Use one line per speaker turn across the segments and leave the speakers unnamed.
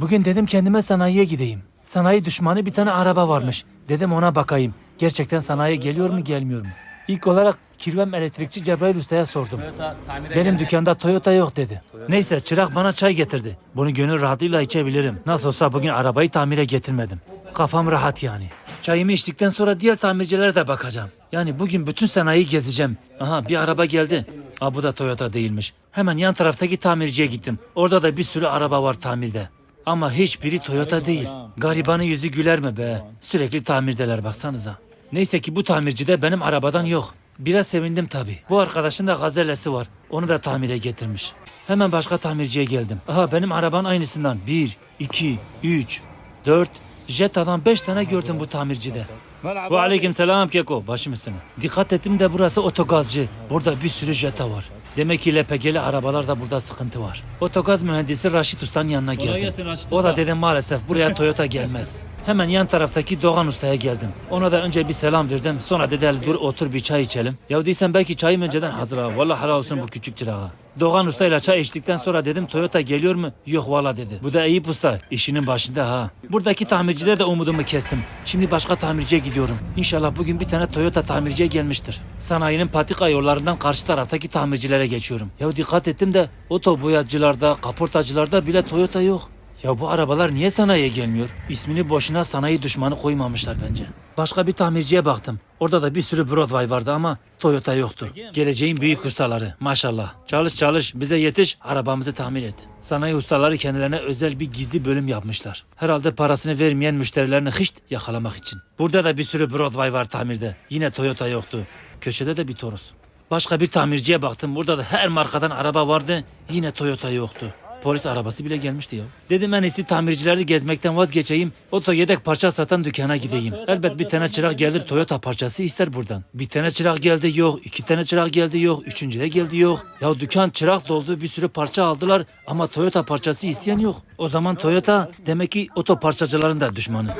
Bugün dedim kendime sanayiye gideyim. Sanayi düşmanı bir tane araba varmış. Dedim ona bakayım. Gerçekten sanayiye geliyor mu gelmiyor mu? İlk olarak kirvem elektrikçi Cebrail Usta'ya sordum. Benim dükkanda Toyota yok dedi. Neyse çırak bana çay getirdi. Bunu gönül rahatlığıyla içebilirim. Nasıl olsa bugün arabayı tamire getirmedim. Kafam rahat yani. Çayımı içtikten sonra diğer tamircilere de bakacağım. Yani bugün bütün sanayiyi gezeceğim. Aha bir araba geldi. Aa bu da Toyota değilmiş. Hemen yan taraftaki tamirciye gittim. Orada da bir sürü araba var tamirde. Ama hiçbiri Toyota değil. Garibanın yüzü güler mi be? Sürekli tamirdeler baksanıza. Neyse ki bu tamirci de benim arabadan yok. Biraz sevindim tabii. Bu arkadaşın da gazelesi var. Onu da tamire getirmiş. Hemen başka tamirciye geldim. Aha benim arabanın aynısından 1, 2, 3, 4, Jetta'dan 5 tane gördüm bu tamircide. Ve aleyküm selam Keko. Başım üstüne. Dikkat ettim de burası otogazcı. Burada bir sürü Jetta var. Demek ki LPG'li arabalarda burada sıkıntı var. Otogaz mühendisi Raşit Usta'nın yanına geldim.
gelsin Raşit
o da
Usta.
dedim maalesef buraya Toyota gelmez. Hemen yan taraftaki Doğan Usta'ya geldim. Ona da önce bir selam verdim. Sonra dedi "Hele dur otur bir çay içelim. Ya değilsen belki çayım önceden hazır ha. Vallahi helal olsun bu küçük çırağa. Doğan Usta ile çay içtikten sonra dedim Toyota geliyor mu? Yok valla dedi. Bu da Eyüp Usta. işinin başında ha. Buradaki tamircide de umudumu kestim. Şimdi başka tamirciye gidiyorum. İnşallah bugün bir tane Toyota tamirciye gelmiştir. Sanayinin patika yollarından karşı taraftaki tamircilere geçiyorum. Ya dikkat ettim de oto boyacılarda, kaportacılarda bile Toyota yok. Ya bu arabalar niye sanayiye gelmiyor? İsmini boşuna sanayi düşmanı koymamışlar bence. Başka bir tamirciye baktım. Orada da bir sürü Broadway vardı ama Toyota yoktu. Geleceğin büyük ustaları maşallah. Çalış çalış bize yetiş arabamızı tamir et. Sanayi ustaları kendilerine özel bir gizli bölüm yapmışlar. Herhalde parasını vermeyen müşterilerini hışt yakalamak için. Burada da bir sürü Broadway var tamirde. Yine Toyota yoktu. Köşede de bir Toros. Başka bir tamirciye baktım. Burada da her markadan araba vardı. Yine Toyota yoktu. Polis arabası bile gelmişti ya. Dedim en iyisi tamircileri gezmekten vazgeçeyim. Oto yedek parça satan dükkana gideyim. Elbet bir tane çırak gelir Toyota parçası ister buradan. Bir tane çırak geldi yok. iki tane çırak geldi yok. Üçüncü de geldi yok. Ya dükkan çırak doldu bir sürü parça aldılar ama Toyota parçası isteyen yok. O zaman Toyota demek ki oto parçacıların da düşmanı.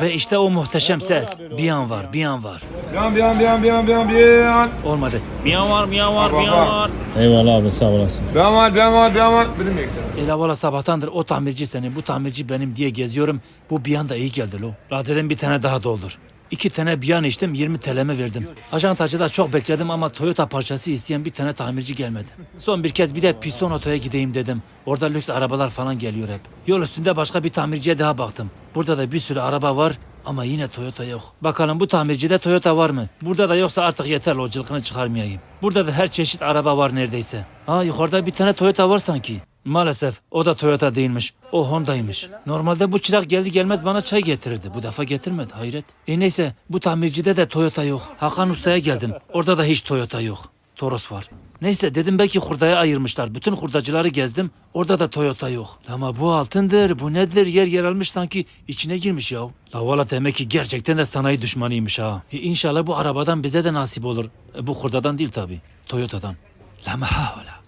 Ve işte o muhteşem ses. Bir an var, bir an var.
Bien, bien, bien, bien, bien, bien.
Olmadı. Bir an var, bir an var, bir an var.
Eyvallah abi sağ olasın.
Bien mal, bien mal, bien mal. Benim bekle.
Ela valla sabahtandır o tamirci senin, bu tamirci benim diye geziyorum. Bu bir anda iyi geldi lo. Rahat dedim bir tane daha doldur. İki tane biyan içtim 20 TL'mi verdim. Ajantacıda çok bekledim ama Toyota parçası isteyen bir tane tamirci gelmedi. Son bir kez bir de piston otoya gideyim dedim. Orada lüks arabalar falan geliyor hep. Yol üstünde başka bir tamirciye daha baktım. Burada da bir sürü araba var ama yine Toyota yok. Bakalım bu tamircide Toyota var mı? Burada da yoksa artık yeter o cılkını çıkarmayayım. Burada da her çeşit araba var neredeyse. Aa yukarıda bir tane Toyota var sanki. Maalesef o da Toyota değilmiş. O Honda'ymış. Normalde bu çırak geldi gelmez bana çay getirirdi. Bu defa getirmedi hayret. E neyse bu tamircide de Toyota yok. Hakan Usta'ya geldim. Orada da hiç Toyota yok. Toros var. Neyse dedim belki hurdaya ayırmışlar. Bütün hurdacıları gezdim. Orada da Toyota yok. Ama bu altındır, bu nedir? Yer yer almış sanki içine girmiş ya. La valla demek ki gerçekten de sanayi düşmanıymış ha. E, inşallah bu arabadan bize de nasip olur. E, bu hurdadan değil tabi. Toyota'dan. La mahala.